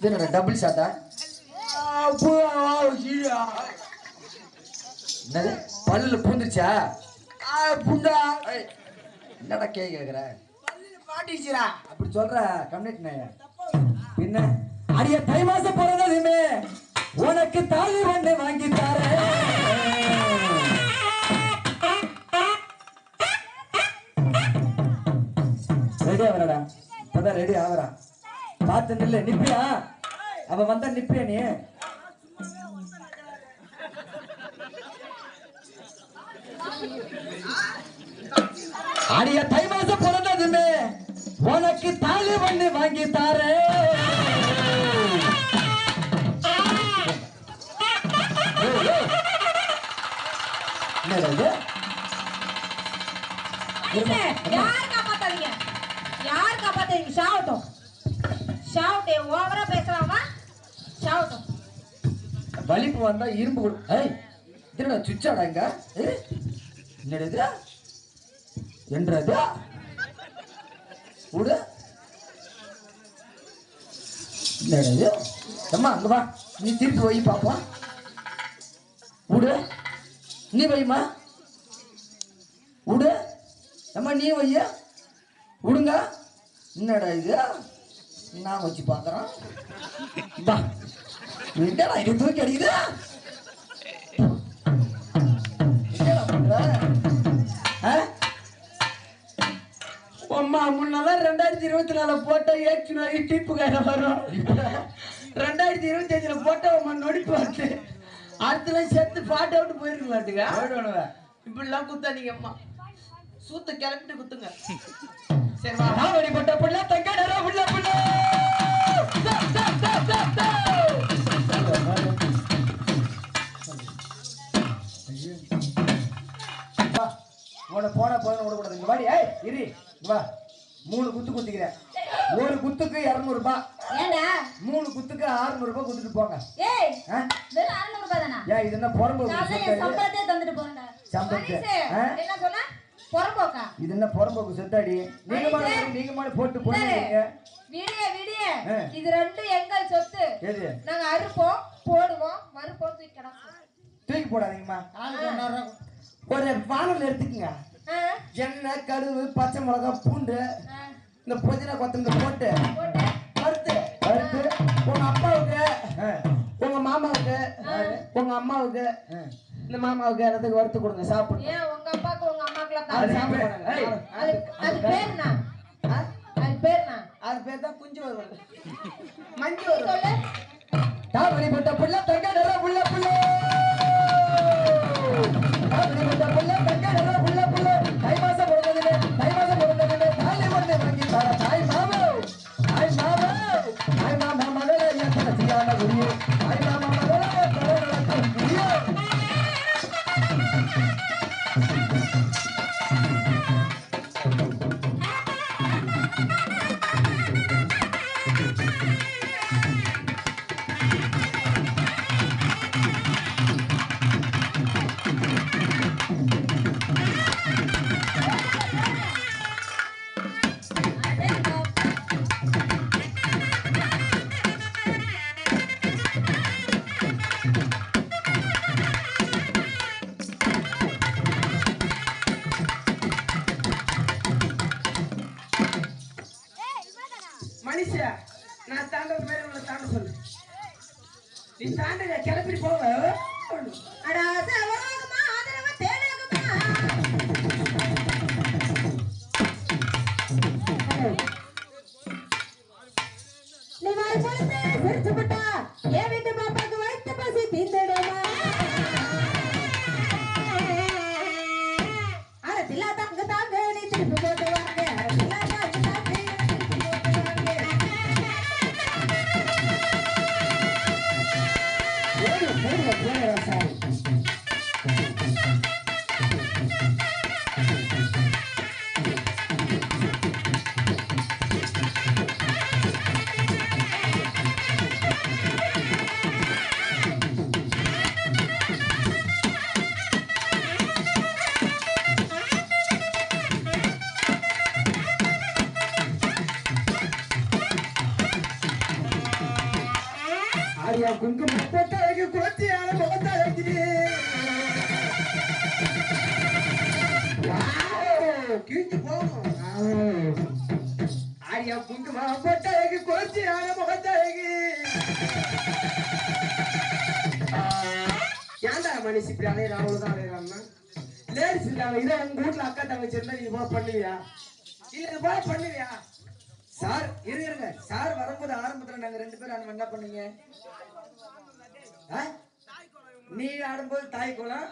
இது என்னடா டபுள் ஷாட்டா என்னது பல்லுல பூந்துருச்சா? புண்டா என்னடா கே கேக்குற? மாட்டிச்சுரா அப்படி சொல்ற கம்யூனிட் நாய பின்ன அடிய தை மாசம் பிறந்ததுமே உனக்கு தாலி ஒண்ணு வாங்கி தரேன். ரெடி ஆவறடா இப்பதான் ரெடி ஆவறா பார்த்து நில்லு நிப்பியா? அவ வந்தா நிப்பியா நீ? அடிய தை மாசம் பிறந்ததுமே உனக்கு தாலி பண்ணி வாங்கி தரேன். வலிப்பு வந்தா இரும்பு கொடு. ஏய் இதுடா சுச்சாடா இங்க? என்னடா என்றது விடு. என்னடா அம்மா அங்க வா. நீ திருப்பி போய் பாப்போம். விடு. நீ வைமா விடு. அம்மா நீ வைய விடுங்க. என்னடா இது? நான் வச்சு பார்க்குறேன் வா. என்னடா இது தூக்கி அடிக்குது? அம்மா முன்னெல்லாம் ரெண்டாயிரத்தி இருபத்தி நாலு போட்டோ ஏற்றுனாரி டிப்பு கையில வரும் ரெண்டாயிரத்தி இருபத்தி அஞ்சுல போட்டோ அம்மா நொடிப்பு வருது அடுத்துல செத்து பாட்டு விட்டு போயிருக்கலாட்டுங்க. இப்படிலாம் குத்தாதீங்க அம்மா சூத்த கிளப்பிட்டு குத்துங்க சரி வா ராவடிப்பட்ட புள்ள தங்கடரா போன விடக்கூடாது. இங்க வாடி ஏய் இரு. வா. மூணு குத்து குத்திக்கிறேன். ஒரு குத்துக்கு இருநூறு ரூபாய் ஏண்டா? மூணு குத்துக்கு அறுநூறு ரூபாய் குத்துட்டு போங்க. ஏய்? வெறும் அறுநூறு ரூபாய் தானா? ஏன் இது என்ன புறம்பு நான் என் சம்பளத்தையே தந்துட்டு போறேன்டா. சம்பளத்தை? என்ன சொன்ன? புறம்போக்கா? இது என்ன புறம்போக்கு செத்தாடி நீங்க மாடு நீங்க மாடு போட்டு போடுறீங்க விடிய விடிய. இது ரெண்டும் எங்கள் சொத்து. எது? நாங்க அறுப்போம் போடுவோம் மறுப்போம் தூக்கி கிடப்போம் தூக்கி போடாதீங்கம்மா. ஒரு வானல் எடுத்துக்கங்க? எண்ணெய் கடுகு பச்சை மிளகாய் பூண்டு. இந்த புதினா கொத்தமல்லி போட்டு போட்டு. வறுத்து வறுத்து உங்க அப்பாவுக்கு உங்க மாமாவுக்கு உங்க அம்மாவுக்கு இந்த மாமாவுக்கு எல்லாத்துக்கும் வறுத்து கொடுங்க சாப்பிடுங்க. ஏன் உங்க அப்பாக்கு உங்க தான் சாப்பிடுங்க அது அது பேருனா ஆ? அது பேருனா அது பேர் தான் குஞ்சு வருவது மஞ்சு நீ வரும் சொல்லு தாவணிப்பட்ட புள்ள தங்க நிற புள்ள புள்ள. நீ வாய் விட்டா வீட்டு பாப்பாக்கு வைத்து பசி தீந்தடு அடியா குங்குமம். பொட்டழகு குளத்தியான முகத்தழகி கீழ்த்து போகணும். அடியா குங்குமம் பொட்டழகு குளத்தியான முகத்தழகி ஏன்டா மனுஷி இப்படி அலையிற? அவ்வளவுதான் அலையிறான்னா லேடிஸ் இல்லாம இதை உங்க வீட்டுல அக்கா தங்கச்சி இருந்தா நீ போல பண்ணுவியா? இல்ல இது போல பண்ணுவியா? சார் இரு இருங்க. சார் வரும்போது ஆரம்பத்துல நாங்க ரெண்டு பேரும் என்ன பண்ணீங்க? நீ ஆடும்போது தாய் குளம்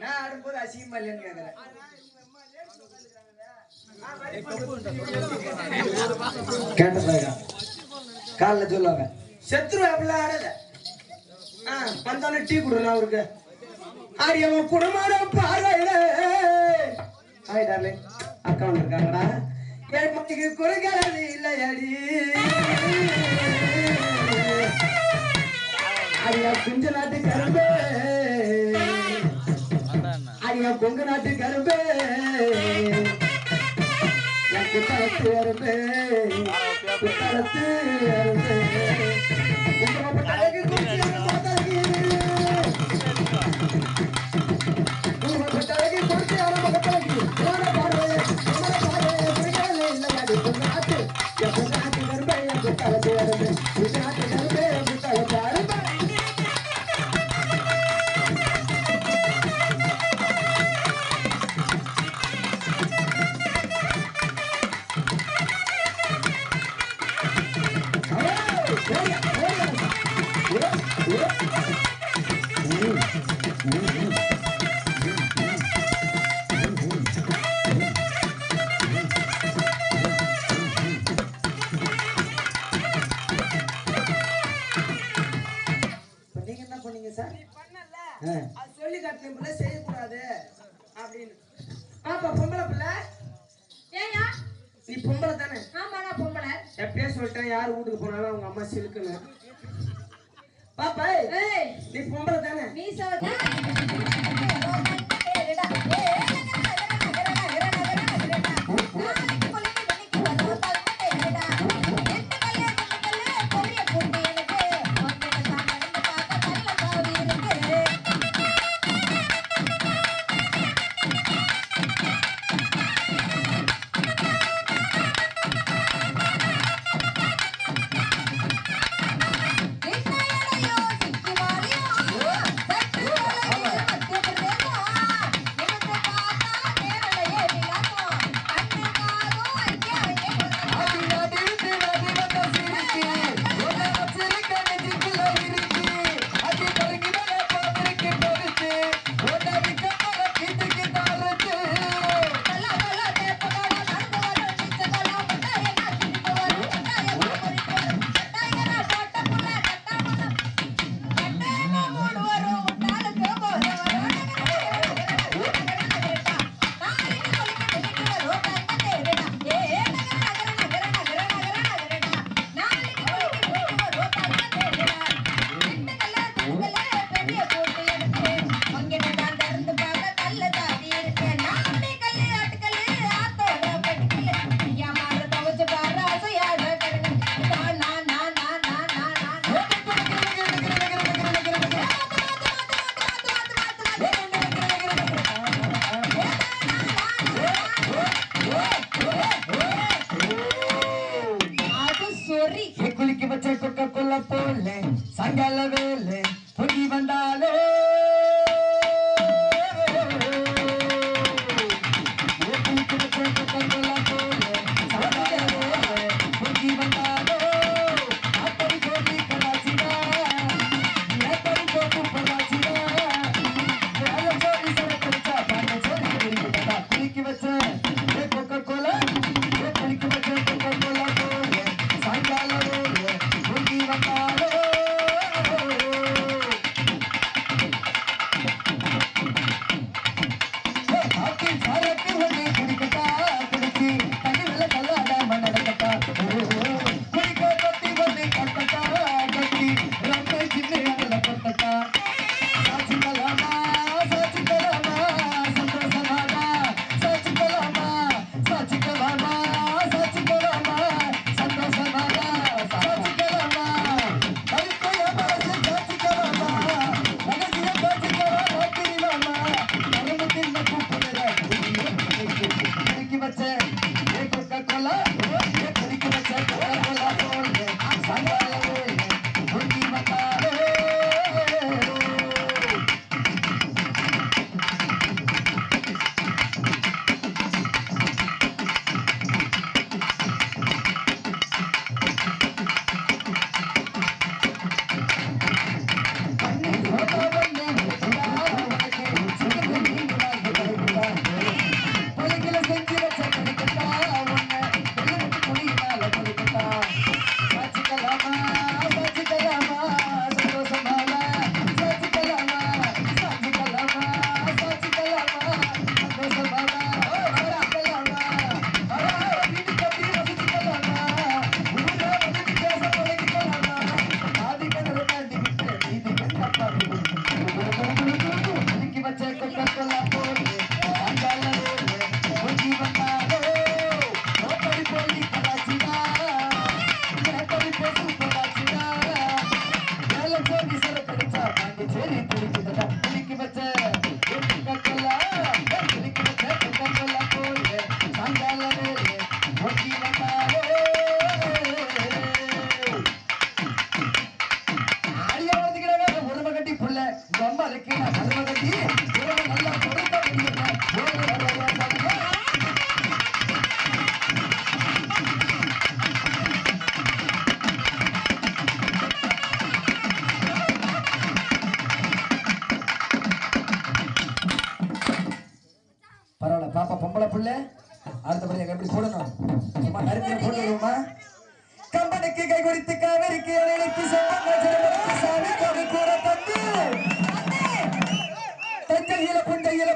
நான் ஆடும்போது அசிங்கமா இல்லைன்னு கேக்குறேன். கேட்டதாங்க காலைல சொல்லுவாங்க செத்துரு அப்படிலாம் ஆடல. ஆ வந்தானே டீ கொடுங்க அவருக்கு. ஆரியவன் குடும்பம் பாரு ஹாய் டார்லிங் அக்கா இருக்காங்கடா. என் மணிக்கு குறைக்கிறது இல்லையடி. ஐயா குஞ்ச நாட்டு கரும்பே. ஐயா கொங்கு நாட்டு கரும்பே. என் குத்தாலத்து அரும்பே. குத்தாலத்து அரும்பே. அது சொல்லி காட்டின பிள்ளை செய்யக்கூடாது அப்படின்னு. பாப்பா பொம்பளை பிள்ளை? ஏயா நீ பொம்பளை தானே? ஆமா நான் பொம்பளை. எப்பயே சொல்லிட்டேன் யார் வீட்டுக்கு போனாலும் அவங்க அம்மா சிலுக்குன்னு. பாப்பா ஏய். நீ பொம்பளை தானே? நீ சொல்ற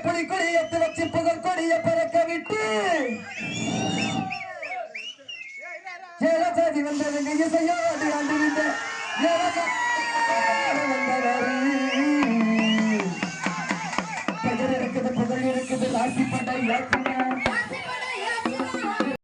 புலி கொடி வச்சு புகழ் கொடிய பறக்க விட்டு ஏழசாதி வந்தவங்க இசையோடு ஆண்டு விட்ட பெயர் இருக்குது புகழ் இருக்குது ராசி பண்டை